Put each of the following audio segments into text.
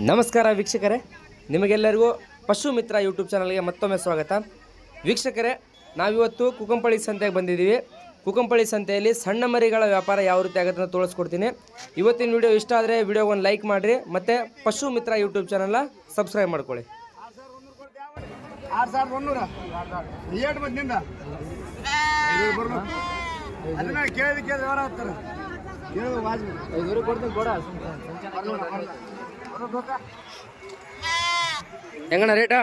ನಮಸ್ಕಾರ ವೀಕ್ಷಕರೇ. ನಿಮಗೆಲ್ಲರಿಗೂ ಪಶು ಮಿತ್ರ ಯೂಟ್ಯೂಬ್ ಚಾನಲ್ಗೆ ಮತ್ತೊಮ್ಮೆ ಸ್ವಾಗತ. ವೀಕ್ಷಕರೇ ನಾವಿವತ್ತು ಕುಕಂಪಳ್ಳಿ ಸಂತೆಗೆ ಬಂದಿದ್ದೀವಿ. ಕುಕಂಪಳ್ಳಿ ಸಂತೆಯಲ್ಲಿ ಸಣ್ಣ ಮರಿಗಳ ವ್ಯಾಪಾರ ಯಾವ ರೀತಿ ಆಗುತ್ತೆ ಅಂತ ತೋರಿಸ್ಕೊಡ್ತೀನಿ. ಇವತ್ತಿನ ವಿಡಿಯೋ ಇಷ್ಟ ಆದರೆ ವಿಡಿಯೋಗೆ ಒಂದು ಲೈಕ್ ಮಾಡಿರಿ ಮತ್ತು ಪಶು ಮಿತ್ರ ಯೂಟ್ಯೂಬ್ ಚಾನಲ್ನ ಸಬ್ಸ್ಕ್ರೈಬ್ ಮಾಡ್ಕೊಳ್ಳಿ. ಕೇಳಿದ ಹೆಂಗಣ್ಣ ರೇಟಾ?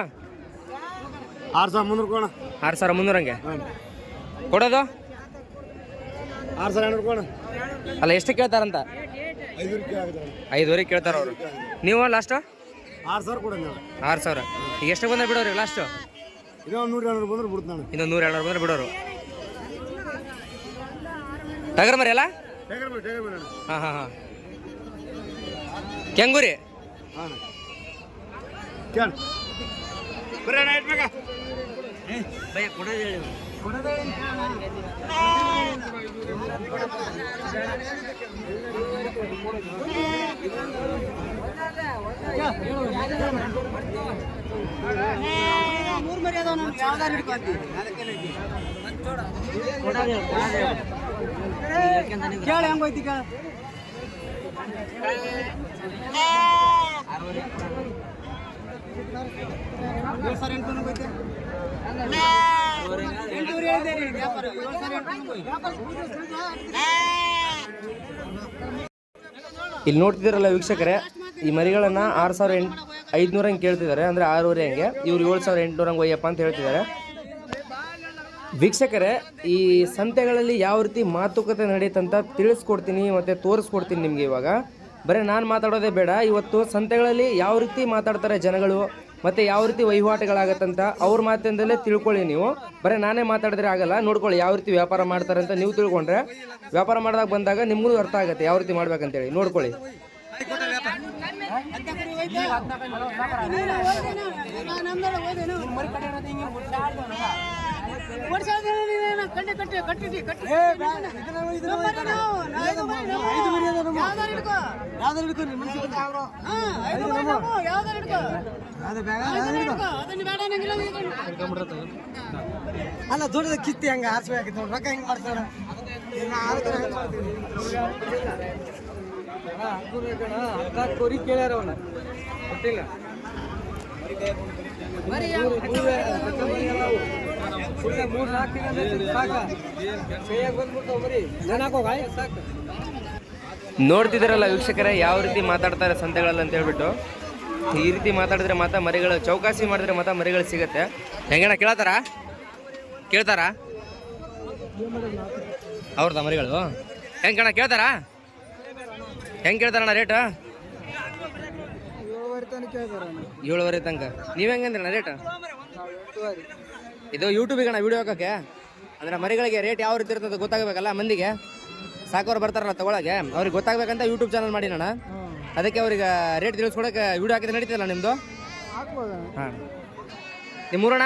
ಆರು ಸಾವಿರ ಮುನ್ನೂರು ಕೋಣ ಆರು ಸಾವಿರ ಮುನ್ನೂರು ಹಂಗೆ? ಕೊಡೋದು? ಆರು ಸಾವಿರ ಎರಡು ಕೋಣ ಅಲ್ಲ ಎಷ್ಟು ಕೇಳ್ತಾರಂತ? ಐದುವರೆಗೆ ಕೇಳ್ತಾರ ಅವರು. ನೀವು ಲಾಸ್ಟ್? ಆರು ಸಾವಿರ ಕೊಡ ಆರು ಸಾವಿರ. ಈಗ ಎಷ್ಟು ಬಂದ್ರೆ ಬಿಡೋರಿ ಲಾಸ್ಟು? ಇನ್ನೊಂದು ನೂರು ಎರಡ್ನೂರು ಬಂದ್ರೆ ಬಿಡ್ತು ನಾನು. ಇನ್ನೊಂದು ನೂರ ಎರಡು ಬಂದ್ರೆ ಬಿಡೋರು. ಟಗರ್ ಮರಿ ಅಲ್ಲ? ಹಾಂ ಹಾಂ ಹಾಂ. ಕೆಂಗೂರಿ. ಮೂರು ಮರಿ ಅದಾವ ನಮ್ಗೆ ಯಾವ್ದಾರು ಹಿಡ್ಕೊಂತಿ ಕೇಳ ಹೆಂಗ್ ಹೋಯ್ತಿ ಕೇಳ? ಇಲ್ಲಿ ನೋಡ್ತಿದ್ದೀರಲ್ಲ ವೀಕ್ಷಕರೇ, ಈ ಮರಿಗಳನ್ನ ಆರು ಸಾವಿರ ಎಂಟು ಐದುನೂರ ಹಂಗೆ ಕೇಳ್ತಿದ್ದಾರೆ, ಅಂದ್ರೆ ಆರೂವರೆ ಹಂಗೆ. ಇವ್ರು ಏಳು ಸಾವಿರ ಎಂಟುನೂರ ಹಂಗೆ ಒಯ್ಯಪ್ಪ ಅಂತ ಹೇಳ್ತಿದ್ದಾರೆ. ವೀಕ್ಷಕರೇ ಈ ಸಂತೆಗಳಲ್ಲಿ ಯಾವ ರೀತಿ ಮಾತುಕತೆ ನಡೆಯುತ್ತಂತ ತಿಳಿಸ್ಕೊಡ್ತೀನಿ ಮತ್ತು ತೋರಿಸ್ಕೊಡ್ತೀನಿ ನಿಮಗೆ ಇವಾಗ ಬರೀ ನಾನು ಮಾತಾಡೋದೇ ಬೇಡ ಇವತ್ತು ಸಂತೆಗಳಲ್ಲಿ ಯಾವ ರೀತಿ ಮಾತಾಡ್ತಾರೆ ಜನಗಳು ಮತ್ತು ಯಾವ ರೀತಿ ವಹಿವಾಟುಗಳಾಗತ್ತಂತ ಅವ್ರ ಮಾತಿಂದಲೇ ತಿಳ್ಕೊಳ್ಳಿ ನೀವು ಬರೀ ನಾನೇ ಮಾತಾಡಿದ್ರೆ ಆಗಲ್ಲ ನೋಡ್ಕೊಳ್ಳಿ ಯಾವ ರೀತಿ ವ್ಯಾಪಾರ ಮಾಡ್ತಾರೆ ಅಂತ ನೀವು ತಿಳ್ಕೊಂಡ್ರೆ ವ್ಯಾಪಾರ ಮಾಡಿದಾಗ ಬಂದಾಗ ನಿಮಗೂ ಅರ್ಥ ಆಗುತ್ತೆ ಯಾವ ರೀತಿ ಮಾಡ್ಬೇಕಂತೇಳಿ ನೋಡ್ಕೊಳ್ಳಿ ಅಲ್ಲ ದೊಡ್ಡದ ಕಿತ್ತಿ ಹಂಗ? ಆರಿಸ್ಬೇಕಾಗಿತ್ತು ರೊಕ್ಕ ಹೆಂಗ್ ಮಾಡ್ತಾರ ಕೊರಿ ಕೇಳ್ಯಾರ ಅವನ ಗೊತ್ತಿಲ್ಲ ನೋಡ್ತಿದ್ದೀರಲ್ಲ ವೀಕ್ಷಕರೇ ಯಾವ ರೀತಿ ಮಾತಾಡ್ತಾರೆ ಸಂತೆಗಳಲ್ಲಿ ಅಂತ ಹೇಳ್ಬಿಟ್ಟು. ಈ ರೀತಿ ಮಾತಾಡಿದ್ರೆ ಮಾತ್ರ ಮರಿಗಳು ಚೌಕಾಸಿ ಮಾಡಿದ್ರೆ ಮಾತ್ರ ಮರಿಗಳು ಸಿಗತ್ತೆ. ಹೆಂಗಣ್ಣ ಕೇಳ್ತಾರ? ಕೇಳ್ತಾರ? ಅವ್ರದ ಮರಿಗಳು? ಹೆಂಗಣ್ಣ ಕೇಳ್ತಾರ? ಹೆಂಗೆ ಕೇಳ್ತಾರಣ್ಣ ರೇಟ್? ಏಳುವರೆ ತನಕ ನೀವು ಹೆಂಗಂದ್ರಣ್ಣ ರೇಟ್? ಇದು ಯೂಟ್ಯೂಬಿಗೆ ಅಣ್ಣ ವಿಡಿಯೋ ಹಾಕೋಕ್ಕೆ ಅಂದ್ರೆ ಮರಿಗಳಿಗೆ ರೇಟ್ ಯಾವ ರೀತಿ ಇರ್ತದೆ ಗೊತ್ತಾಗಬೇಕಲ್ಲ ಮಂದಿಗೆ. ಸಾಕೋರು ಬರ್ತಾರಲ್ಲ ತಗೊಳಗೆ ಅವ್ರಿಗೆ ಗೊತ್ತಾಗಬೇಕಂತ ಯೂಟ್ಯೂಬ್ ಚಾನಲ್ ನಾನು. ಅದಕ್ಕೆ ಅವ್ರಿಗೆ ರೇಟ್ ತಿಳಿಸ್ಕೊಡಕ್ಕೆ ವಿಡಿಯೋ ಹಾಕಿದ್ರೆ ನಡೀತಲ್ಲ ನಿಮ್ಮದು ಹಾಂ. ನಿಮ್ಮೂರಣ್ಣ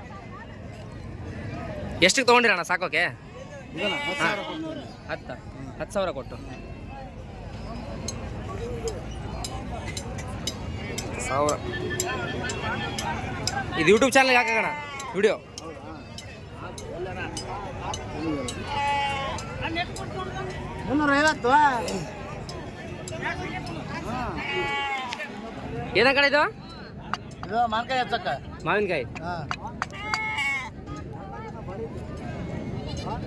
ಎಷ್ಟಿಗೆ ತೊಗೊಂಡಿರಣ್ಣ ಸಾಕೋಕೆ? ಹತ್ತು. ಹತ್ತು. ಸಾವಿರ ಕೊಟ್ಟು. ಸಾವಿರ. ಇದು ಯೂಟ್ಯೂಬ್ ಚಾನಲ್ಗೆ ಹಾಕೋಣ ವಿಡಿಯೋ ಮುನ್ನೂರ ಐವತ್ತು ಏನ ಕಡೆ ಇದು ಮಾವಿನಕಾಯಿ ಹಚ್ಚಕ್ಕ. ಮಾವಿನಕಾಯಿ. ಹಾಂ.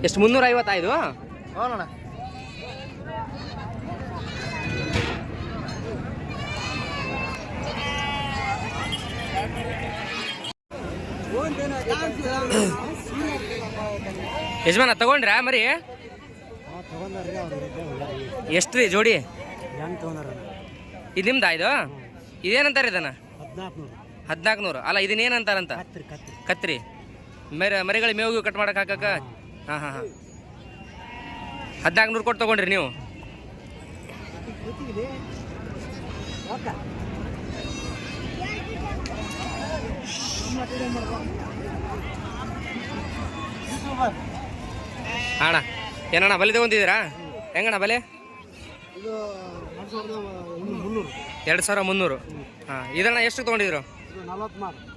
ಎಷ್ಟು ಮುನ್ನೂರ ಐವತ್ತೈದು ಯಜಮಾನ ತಗೊಂಡ್ರಾ ಮರಿ? ಎಷ್ಟು ರೀ ಜೋಡಿ? ಇದು ನಿಮ್ದು ಇದು? ಇದೇನಂತಾರೆ ಇದನ್ನ? ಹದಿನಾಲ್ಕು ನೂರು ಅಲ್ಲ ಇದನ್ನೇನಂತಾರಂತ? ಕತ್ರಿ ಮರಿ ಮರಿಗಳು ಮೇವು ಕಟ್ ಮಾಡಕ್ಕೆ ಹಾಕಕ್ಕ? ಹಾಂ ಹಾಂ ಹಾಂ. ಹದಿನಾಲ್ಕು ನೂರು ಕೊಟ್ಟು ತೊಗೊಂಡ್ರಿ ನೀವು. ಅಣ್ಣ ಏನಣ್ಣ ಬಲೆ ತಗೊಂತಿದ್ದೀರಾ ಹೆಂಗಣ್ಣ ಬಲೆ? ಎರಡು ಸಾವಿರ ಮುನ್ನೂರು. ಹಾಂ ಇದಣ್ಣ ಎಷ್ಟು ತೊಗೊಂಡಿದ್ರು?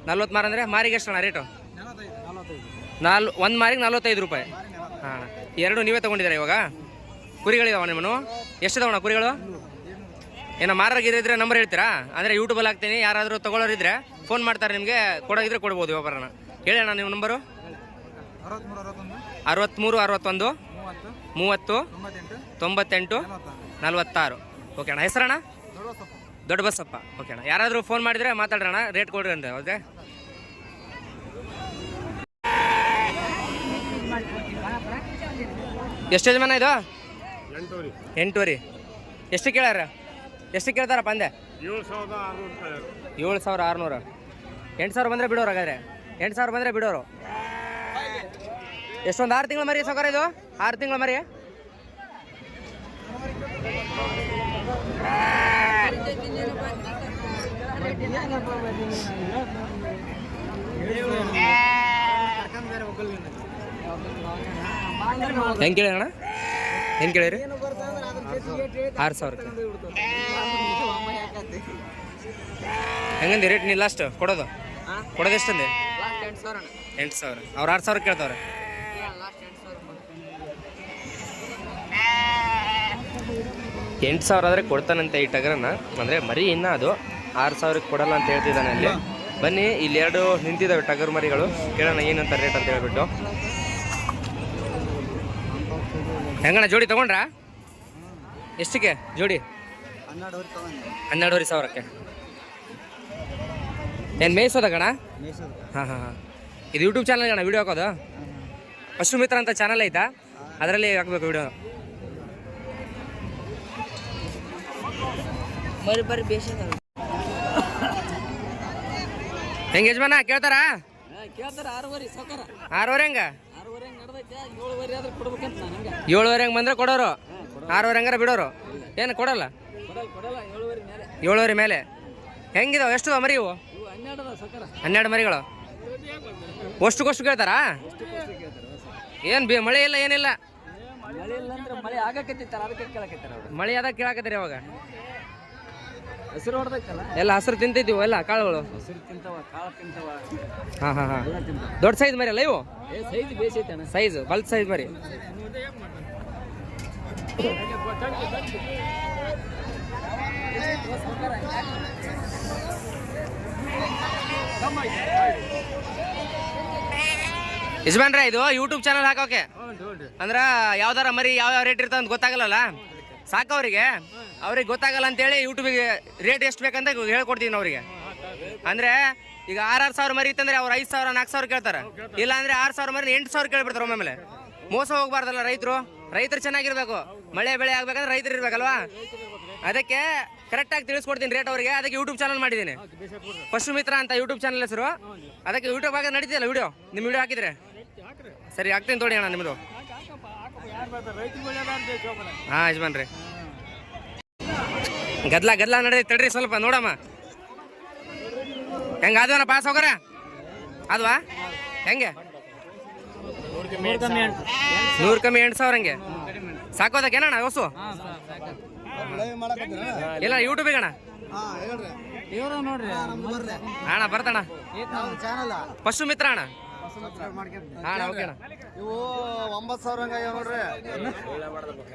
ನಲ್ವತ್ತು ಮಾರು. ಅಂದರೆ ಮಾರಿಗೆ ಎಷ್ಟು ಅಣ್ಣ ರೇಟು? ನಾಲ್, ಒಂದು ಮಾರಿಗೆ ನಲ್ವತ್ತೈದು ರೂಪಾಯಿ. ಹಾಂ, ಎರಡು ನೀವೇ ತೊಗೊಂಡಿದ್ದೀರಾ ಇವಾಗ? ಕುರಿಗಳಿದಾವ ನಿಮ್ಮನು ಎಷ್ಟಿದಾವಣ್ಣ ಕುರಿಗಳು? ಏನೋ ಮಾರಾಗಿದ್ರೆ ನಂಬರ್ ಹೇಳ್ತೀರಾ? ಅಂದರೆ ಯೂಟ್ಯೂಬಲ್ಲಿ ಹಾಕ್ತೀನಿ, ಯಾರಾದರೂ ತೊಗೊಳೋರಿದ್ರೆ ಫೋನ್ ಮಾಡ್ತಾರೆ ನಿಮಗೆ ಕೊಡೋಗಿದ್ರೆ ಕೊಡ್ಬೋದು ವ್ಯಾಪಾರನ. ಹೇಳಿ ಅಣ್ಣ ನೀವು ನಂಬರು ಅರವತ್ತ್ಮೂರು ಅರವತ್ತೊಂದು, ಮೂವತ್ತು, ತೊಂಬತ್ತೆಂಟು, ನಲವತ್ತಾರು. ಓಕೆ ಅಣ್ಣ, ಹೆಸರಣ್ಣ? ದೊಡ್ಡ ಬಸಪ್ಪ ಓಕೆ ಅಣ್ಣ, ಯಾರಾದರೂ ಫೋನ್ ಮಾಡಿದರೆ ಮಾತಾಡ್ರಣ್ಣ ರೇಟ್ ಕೊಡ್ರಿ ಅಂತ ಹೌದೇ ಎಷ್ಟು ಯಜಮಾನ ಇದು? ಎಂಟೂರಿ ಎಂಟೂವರೆ. ಎಷ್ಟು ಕೇಳ್ಯಾರ? ಎಷ್ಟು ಕೇಳ್ತಾರ ಅಂದೆ? ಏಳು ಸಾವಿರದ ಆರುನೂರು ರೂಪಾಯಿ ಏಳು ಸಾವಿರ ಆರುನೂರು. ಎಂಟು ಸಾವಿರ ಬಂದರೆ ಬಿಡೋರು ಹಾಗಾದ್ರೆ. ಎಂಟು ಸಾವಿರ ಬಂದರೆ ಬಿಡೋರು. ಎಷ್ಟೊಂದು ಆರು ತಿಂಗಳು ಮರಿ ಸೌಕರ್ಯ ಇದು? ಆರು ತಿಂಗಳ ಮರಿ. ಹೆಂಗೆ ಕೇಳಿ ಅಣ್ಣ? ಹೆಂಗೆ ಕೇಳಿರಿ ಆರು ಸಾವಿರ. ಹೆಂಗಂದಿ ರೇಟ್ ನೀ ಲಾಸ್ಟ್ ಕೊಡೋದು? ಕೊಡೋದು ಎಷ್ಟಂದೆ? ಎಂಟು ಸಾವಿರ ಅವ್ರು ಆರು ಸಾವಿರ ಕೇಳ್ತಾವ್ರೆ. ಎಂಟು ಸಾವಿರ ಆದರೆ ಕೊಡ್ತಾನಂತೆ ಈ ಟಗರನ್ನ. ಅಂದರೆ ಮರಿ ಇನ್ನ ಅದು ಆರು ಸಾವಿರಕ್ಕೆ ಕೊಡಲ್ಲ ಅಂತ ಹೇಳ್ತಿದ್ದಾನೆ ಅಲ್ಲಿ. ಬನ್ನಿ ಇಲ್ಲಿ ಎರಡು ನಿಂತಿದ್ದಾವೆ ಟಗರ್ ಮರಿಗಳು. ಕೇಳೋಣ ಏನಂತ ರೇಟ್ ಅಂತ ಹೇಳ್ಬಿಟ್ಟು. ಹೆಂಗಣ್ಣ ಜೋಡಿ ತಗೊಂಡ್ರಾ? ಎಷ್ಟಕ್ಕೆ ಜೋಡಿ? ಹನ್ನೆರಡುವರೆ ಸಾವಿರಕ್ಕೆ. ಏನು ಮೇಯಿಸೋದ ಹಾಂ ಹಾಂ ಹಾಂ. ಇದು ಯೂಟ್ಯೂಬ್ ಚಾನಲ್ ಅಣ್ಣ ವಿಡಿಯೋ ಹಾಕೋದು? ಪಶು ಮಿತ್ರ ಅಂತ ಚಾನಲ್ ಐತಾ? ಅದರಲ್ಲಿ ಹಾಕ್ಬೇಕು ವಿಡಿಯೋ ಬರೀ ಬರೀ ಬೇಷದ ಹೆಂಗೆ ಯಜಮಾನ ಕೇಳ್ತಾರಾ? ಕೇಳ್ತಾರ ಆರೂವರೆ ಆರೂವರೆ ಹೆಂಗ? ಏಳುವರೆ ಆದ್ರೆ ಕೊಡ್ಬೇಕಂತ ನಾನು ಹಂಗೆ. ಏಳುವರೆ ಹಂಗೆ ಬಂದ್ರೆ ಕೊಡೋರು. ಆರೂವರೆ ಹಂಗಾರ ಬಿಡೋರು. ಏನು ಕೊಡಲ್ಲ? ಏಳುವರೆ ಮೇಲೆ. ಹೆಂಗಿದಾವ? ಎಷ್ಟು ಮರಿ ಇವು? ಹನ್ನೆರಡು ಮರಿಗಳು ಅಷ್ಟು ಹನ್ನೆರಡು ಮರಿಗಳು. ಅಷ್ಟಕ್ಕಷ್ಟು ಕೇಳ್ತಾರಾ? ಏನು ಬಿ ಮಳೆ ಇಲ್ಲ ಏನಿಲ್ಲ. ಮಳೆ ಅಂದ್ರೆ ಮಳೆ ಆದಾಗ ಕೇಳಾಕತ್ತೀರಿ ಅವಾಗ. ಹಸಿರು ಎಲ್ಲ ಹಸಿರು ತಿಂತಿದ್ದೀವಿ ಎಲ್ಲ ಕಾಳುಗಳು? ಹಸಿರು ತಿಂತವ ಕಾಳು ತಿಂತವ. ಹಾಂ ಹಾಂ ಹಾಂ. ಎಲ್ಲ ತಿಂತವ. ದೊಡ್ಡ ಸೈಜ್ ಮರಿ ಅಲ್ಲ ಇವು? ಏ ಸೈಜ್ ಬೇಸೈತೆ ಅಣ್ಣ. ಸೈಜ್ ಮರಿ. ಯಜಮಾನ್ರೆ ಇದು ಯೂಟ್ಯೂಬ್ ಚಾನಲ್ ಹಾಕೋಕೆ. ಅಂದ್ರ ಯಾವ್ದಾರ ಮರಿ ಯಾವ ಯಾವ ರೇಟ್ ಇರ್ತಾವಂತ ಅಂತ ಗೊತ್ತಾಗಲ್ಲ ಸಾಕು ಅವರಿಗೆ ಅವ್ರಿಗೆ ಗೊತ್ತಾಗಲ್ಲ ಅಂತೇಳಿ ಯೂಟ್ಯೂಬಿಗೆ ರೇಟ್ ಎಷ್ಟು ಬೇಕಂತ ಹೇಳ್ಕೊಡ್ತೀನಿ ಅವರಿಗೆ. ಅಂದ್ರೆ ಈಗ ಆರಾರು ಸಾವಿರ ಮರಿ ಇತ್ತಂದ್ರೆ ಅವ್ರು ಐದು ಸಾವಿರ ನಾಲ್ಕು ಸಾವಿರ ಕೇಳ್ತಾರೆ. ಇಲ್ಲ ಅಂದ್ರೆ ಆರು ಸಾವಿರ ಮರಿ ಎಂಟು ಸಾವಿರ ಕೇಳ್ಬಿಡ್ತಾರೆ ಒಮ್ಮೆಲೆ ಮೋಸ ಹೋಗ್ಬಾರ್ದಲ್ಲ ರೈತರು. ರೈತರು ಚೆನ್ನಾಗಿರ್ಬೇಕು. ಮಳೆ ಬೆಳೆ ಆಗ್ಬೇಕಂದ್ರೆ ರೈತರು ಇರ್ಬೇಕಲ್ವಾ? ಅದಕ್ಕೆ ಕರೆಕ್ಟಾಗಿ ತಿಳಿಸ್ಕೊಡ್ತೀನಿ ರೇಟ್ ಅವರಿಗೆ. ಅದಕ್ಕೆ ಯೂಟ್ಯೂಬ್ ಚಾನಲ್ ಮಾಡಿದ್ದೀನಿ. ಪಶು ಮಿತ್ರ ಅಂತ ಯೂಟ್ಯೂಬ್ ಚಾನಲ್ ಹೆಸರು. ಅದಕ್ಕೆ ಯೂಟ್ಯೂಬ್ ಆಗ ನಡೀತಿಲ್ಲ ವಿಡಿಯೋ ನಿಮ್ಮ ವಿಡಿಯೋ ಹಾಕಿದ್ರೆ? ಸರಿ, ಹಾಕ್ತೀನಿ ತೋಡಿ ಅಣ್ಣ ನಿಮ್ಮದು ಹಾಂ ಯಜಮಾನ್ರಿ. ಗದ್ಲ ಗದ್ಲ ನಡೆದೈತೆ ತಡ್ರಿ ಸ್ವಲ್ಪ ನೋಡಮ್ಮ. ಹೆಂಗ ಅದವನ ಪಾಸ್ ಹೋಗರ? ಅದ್ವಾ ಹೆಂಗೆ? ನೂರು ಕಮ್ಮಿ ಎಂಟು ಸಾವಿರ ಹಂಗೆ. ಸಾಕೋದಕ್ಕೇನಣ್ಣ ಹೊಸು? ಇಲ್ಲ ಯೂಟ್ಯೂಬಿಗೆ ಅಣ್ಣ. ಅಣ್ಣ ಬರ್ತಣ್ಣ ಪಶು ಮಿತ್ರ ಅಣ್ಣ. ಅಣ್ಣ ಓಕೆ ಇವು ಒಂಬತ್ತು ಸಾವಿರ ಹಂಗಾಗ್ಯಾವ ನೋಡ್ರಿ.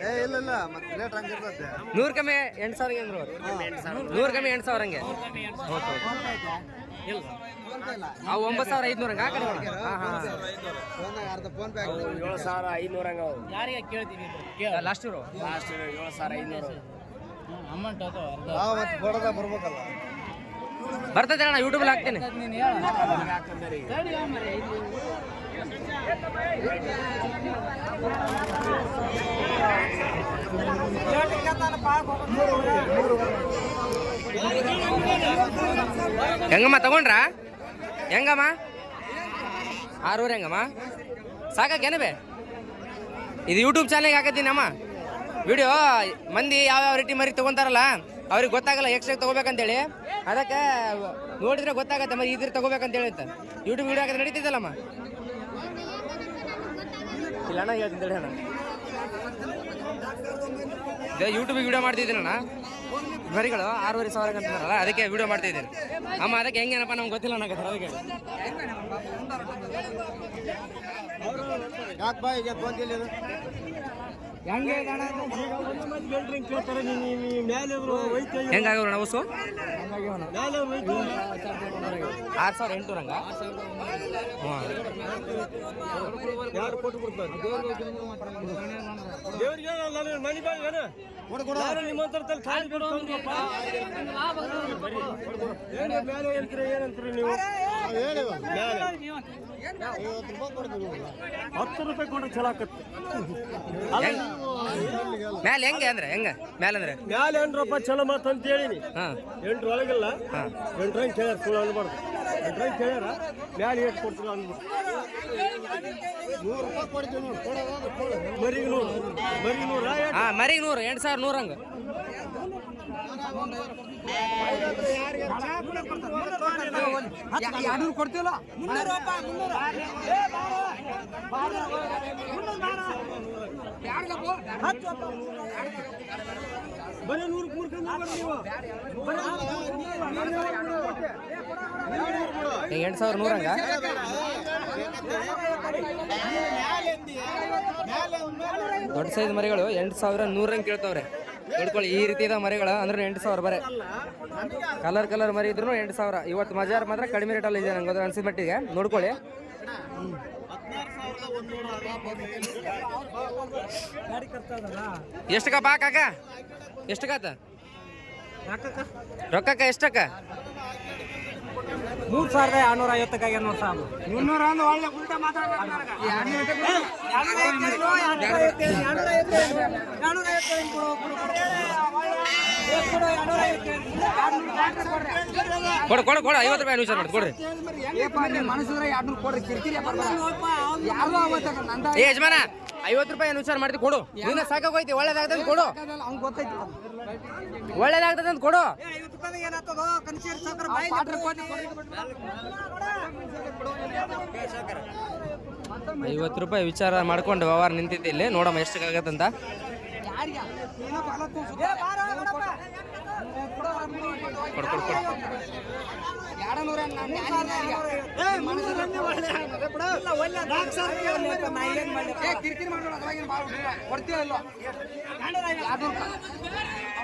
ಏ ಇಲ್ಲ ಇಲ್ಲ ಮತ್ತೆ ರೇಟ್ ಹಂಗಿರ್ತೈತೆ ನೂರು ಕಮ್ಮಿ ಎಂಟು ಸಾವಿರ ಅಂದ್ರು ನೂರು ಕಮ್ಮಿ ಎಂಟು ಸಾವಿರ ಹಂಗೆ. ಅವು ಒಂಬತ್ತು ಸಾವಿರ ಐದುನೂರ ಹಂಗೆ ಹಾಕಿ ಹಾಂ ಹಾಂ. ಅರ್ಧ ಫೋನ್ ಪೇ ಏಳು ಸಾವಿರ ಐದುನೂರ ಹಂಗೆ ಯಾರಿಗೆ ಕೇಳ್ತೀನಿ ಲಾಸ್ಟ್ ಇವರು. ಲಾಸ್ಟ್ ಏಳು ಸಾವಿರ ಐದುನೂರು. ಅಮೌಂಟ್ ಬರ್ಬೇಕಲ್ಲ. ಬರ್ತದೆ ಅಣ್ಣ ಯೂಟ್ಯೂಬ್ ಹಾಕ್ತೀನಿ. ಹೆಂಗಮ್ಮ, ತಗೊಂಡ್ರಾ? ಹೆಂಗಮ್ಮ? ಆರೂರು ಹೆಂಗಮ್ಮ? ಸಾಕೇನ ಬೇ? ಇದು ಯೂಟ್ಯೂಬ್ ಚಾನಲ್ಗೆ ಹಾಕತ್ತೀನಮ್ಮ ವಿಡಿಯೋ ಮಂದಿ ಯಾವ್ಯಾವ ರೀತಿ ಮರಿ ತಗೊಂತಾರಲ್ಲ? ಅವ್ರಿಗೆ ಗೊತ್ತಾಗಲ್ಲ ಎಕ್ಸ್ಟ್ರಾ ತಗೋಬೇಕಂತೇಳಿ. ಅದಕ್ಕೆ ನೋಡಿದ್ರೆ ಗೊತ್ತಾಗತ್ತೆ, ಮತ್ತೆ ಇದ್ರ ತಗೋಬೇಕಂತೇಳಿ ಅಂತ ಯೂಟ್ಯೂಬ್ ವಿಡಿಯೋ ಹಾಕಿದ್ರೆ ನಡೀತಿದ್ದಲ್ಲಮ್ಮ ಇಲ್ಲ ಅಣ್ಣ, ಹೇಳ್ತೀನಿ ಅಣ್ಣ. ಇದೇ ಯೂಟ್ಯೂಬಿಗೆ ವಿಡಿಯೋ ಮಾಡ್ತಿದ್ದೀನಣ್ಣ. ಮರಿಗಳು ಆರೂವರೆ ಸಾವಿರ ಅಂತಾರಲ್ಲ, ಅದಕ್ಕೆ ವಿಡಿಯೋ ಮಾಡ್ತಿದ್ದೀನಿ. ಅಮ್ಮ, ಅದಕ್ಕೆ ಹೆಂಗೇನಪ್ಪ ನಮ್ಗೆ ಗೊತ್ತಿಲ್ಲ ನನಗೆ ಅದಕ್ಕೆ ಯಾಕೆ ಬಾ ಈಗ ತೊಂದಿಲ್ಲ ಇದು? ಹೆಂಗಾಗವ್ರು ನಾವು ಹೊಸು? ಆರು ಸಾವಿರ ಎಂಟು ರಂಗ ಕೊಡು ಏನಂತೀರಿ ನೀವು ಐವತ್ತು ರೂಪಾಯಿ ಕೊಡ್ತೀವಿ ಹತ್ತು ರೂಪಾಯಿ ಕೊಟ್ರೆ ಚಲೋ ಆಕತ್ತೆ. ಮ್ಯಾಲೆ ಹೆಂಗೆ ಅಂದ್ರೆ ಹೆಂಗ? ಮ್ಯಾಲೆ ಅಂದ್ರೆ? ಮ್ಯಾಲೆ ಎಂಟು ರೂಪಾಯಿ ಚಲೋ ಮಾತು ಅಂತ ಹೇಳಿನಿ ಎಂಟ್ರೊಳಗಿಲ್ಲ ಎಂಟ್ರ ಒಳಗಿಲ್ಲ. ಹಾಂ. ಎಂಟ್ರಂಗೆ ಕೇಳ ಸುಳ್ಳು ಅನ್ಬಾರ್ದು. ಎಂಟ್ರಂಗೆ ಕೇಳ್ಯಾರ? ಮ್ಯಾಲೆ ಏಟ್ ಕೊಡ್ತೀರ ಅಂದ್ಬಿಟ್ಟು. ನೂರು ರೂಪಾಯಿ ಕೊಡ್ತೀವಿ ನೋಡಿ. ಮರಿಗೆ ನೂರು. ಮರಿಗೆ ನೂರ ಹಾಂ ಮರಿಗೆ ನೂರು. ಎಂಟು ಸಾವಿರ ನೂರು ಹಂಗೆ. ಬರೀ ನೂರು ಎಂಟು ಸಾವಿರ ನೂರ ದೊಡ್ಡ ಸೈಜ್ ಮರಿಗಳು, ಎಂಟು ಸಾವಿರ ನೂರಂಗೆ ಕೇಳ್ತಾವ್ರೆ. ಹೇಳ್ಕೊಳ್ಳಿ ಈ ರೀತಿ ಇದಾವ ಮರಿಗಳು ಅಂದ್ರೆ ಎಂಟು ಸಾವಿರ ಬರೇ. ಕಲರ್ ಕಲರ್ ಮರಿ ಇದ್ರು ಎಂಟು ಸಾವಿರ. ಇವತ್ತು ಮಜಾರ್ ಮಾತ್ರ ಕಡಿಮೆ ರೇಟಲ್ಲಿ ಇದೆ ನಂಗೆ ಅದ್ರ ಅನ್ಸಿದ ಮಟ್ಟಿಗೆ. ನೋಡ್ಕೊಳ್ಳಿ. ಎಷ್ಟಕ್ಕ ಬಾ ಕಾಕ? ಎಷ್ಟಕ್ಕಾತ ರೊಕ್ಕಕ್ಕ ಎಷ್ಟಕ್ಕ? ಮೂರು ಸಾವಿರದ ಎರಡ್ನೂರ ಐವತ್ತಕ್ಕಾಗಿ ನೋಡಿ ಸಾಕು ಮುನ್ನೂರ ಒಂದು ಒಳ್ಳೆ ಉಲ್ಟಾ ಕೊಡು ಕೊಡು ಕೊಡು ಐವತ್ತು ರೂಪಾಯಿ ಮನಸ್ಸಿದ್ರೆ ಮಾಡಿ ಕೊಡ್ರಿ. ಏ ಯಜಮಾನ ಐವತ್ತು ರೂಪಾಯಿ ಅನುಸಾರ ಮಾಡ್ತೀವಿ ಕೊಡು. ನಿನ್ನ ಸಾಕಾಗೋಯ್ತಿ ಒಳ್ಳೇದಾಗ್ತದೆ ಅವ್ನು ಕೊಡು ಒಳ್ಳೇದಾಗ್ತದೆ ಅಂತ ಕೊಡು. ಐವತ್ತು ರೂಪಾಯಿ ವಿಚಾರ ಮಾಡ್ಕೊಂಡು ವ್ಯವಹಾರ ನಿಂತಿದ್ದೆ ಇಲ್ಲಿ. ನೋಡಮ್ಮ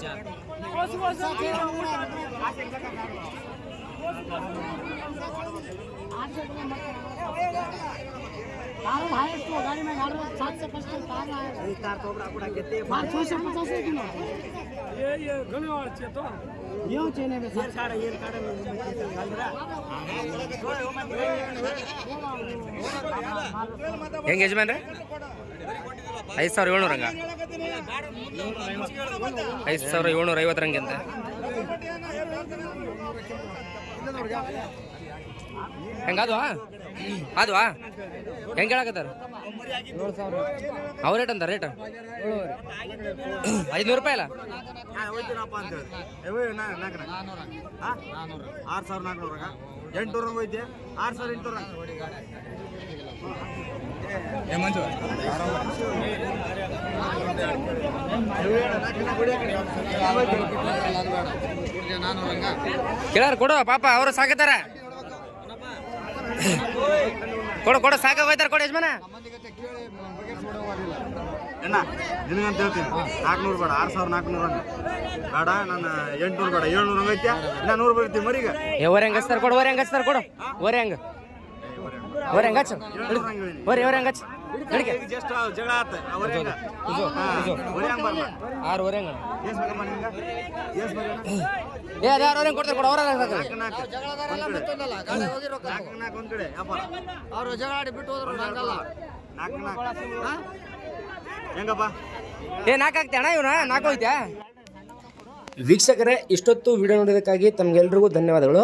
ಮಾಡ್ತಿರ್ತವ ನಾನ್ನೂರ ಅಂದ್ರೆ ಹೋಯ್ ಮ್ಯಾಗ ಆರು ಸಾವಿರ ಕೇಳ್ಯಾರ ಕೊಟ್ಟಿಲ್ಲ ಕತ್ತರಿಸಿ ಕೇಳೋ ಕೇಳ್ಯಾರ ತಗೊಂಡೇನು ಹೇಳಿ ಸಮಸ್ಯೆ ಕಾಲ ಪೂಜೆ ಸರ್ ಹೆಂಗೆ ಯಜಮಾನ್ರೆ ಐದು ಸಾವಿರ ಏಳ್ನೂರ ಹಂಗ ಐದು ಸಾವಿರ ಏಳ್ನೂರ ಐವತ್ತರ ಹಂಗೆ ಅಂತ ಹೆಂಗ ಅದ್ವಾ ಅದ್ವಾ ಹೆಂಗೆ ಹೇಳಕತ್ತಾರ? ಅವ್ರ ರೇಟ್ ಅಂತ ರೇಟ್? ಐದುನೂರು ರೂಪಾಯಿ ಅಲ್ಲ? ಆರು ಸಾವಿರ ಎಂಟು ಎಂಟುನೂರ ಆರು ಸಾವಿರ ಎಂಟುನೂರ ಕೇಳಾರ ಕೊಡು ಪಾಪ ಅವರು ಸಾಕತಾರ ಕೊಡು ಕೊಡು ಸಾಕ ಹೋಯ್ತಾರ ಕೊಡು ಯಜಮಾನ. ಏನ ನಿನಗಂತ ಹೇಳ್ತೀನಿ. ನಾಲ್ಕುನೂರು ಬೇಡ ಆರು ಸಾವಿರ ನಾಲ್ಕುನೂರು ಹಂಗೆ ಬೇಡ ನಾನು ಎಂಟುನೂರು ಬೇಡ ಏಳ್ನೂರು ಹಂಗೈತೆ. ಇನ್ನ ನೂರು ಬರ್ತೀನಿ ಮರಿಗ. ಓರಿ ಹೆಂಗ್ ಹಚ್ತಾರ ಕೊಡು ಓರಿ ಹೆಂಗ್ ಹಚ್ತಾರ ಕೊಡು. ಓರಿ ಹೆಂಗ್. ಅವ್ರ ಹೆಂಗ ಅವ್ರ ಹೆಂಗ್ ಬರ್ಲ ಆರು ಓರಿ ಹೆಂಗ್ ಏಸ್ ಬೇಕಪ್ಪ ನಿಂಗ ಏಸ್ ಬೇಕಣ್ಣ ಏ, ಅದ ಯಾರು ಓರಿ ಕೊಡ್ತಾರ ಕೊಡು, ಅವ್ರ ನಾಲ್ಕು ನಾಲ್ಕು ಹೆಂಗಪ್ಪ ಏ ನಾಲ್ಕು ಅಣ್ಣ ಇವನ? ನಾಲ್ಕು ಹೋಯ್ತಾ ವೀಕ್ಷಕರೇ, ಇಷ್ಟೊತ್ತು ವಿಡಿಯೋ ನೋಡೋದಕ್ಕಾಗಿ ತಮಗೆಲ್ರಿಗೂ ಧನ್ಯವಾದಗಳು.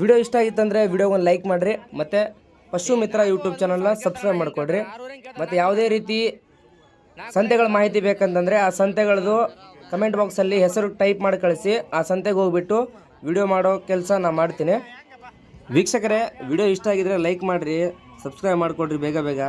ವಿಡಿಯೋ ಇಷ್ಟ ಆಗಿತ್ತಂದರೆ ವಿಡಿಯೋಗೊಂದು ಲೈಕ್ ಮಾಡಿರಿ, ಮತ್ತು ಪಶು ಮಿತ್ರ ಯೂಟ್ಯೂಬ್ ಚಾನಲ್ನ ಸಬ್ಸ್ಕ್ರೈಬ್ ಮಾಡಿಕೊಡ್ರಿ. ಮತ್ತು ಯಾವುದೇ ರೀತಿ ಸಂತೆಗಳ ಮಾಹಿತಿ ಬೇಕಂತಂದರೆ ಆ ಸಂತೆಗಳದು ಕಮೆಂಟ್ ಬಾಕ್ಸಲ್ಲಿ ಹೆಸರು ಟೈಪ್ ಮಾಡಿ ಕಳಿಸಿ, ಆ ಸಂತೆಗೆ ಹೋಗ್ಬಿಟ್ಟು ವಿಡಿಯೋ ಮಾಡೋ ಕೆಲಸ ನಾನು ಮಾಡ್ತೀನಿ. ವೀಕ್ಷಕರೇ, ವಿಡಿಯೋ ಇಷ್ಟ ಆಗಿದ್ರೆ ಲೈಕ್ ಮಾಡಿರಿ, ಸಬ್ಸ್ಕ್ರೈಬ್ ಮಾಡಿಕೊಡ್ರಿ ಬೇಗ ಬೇಗ.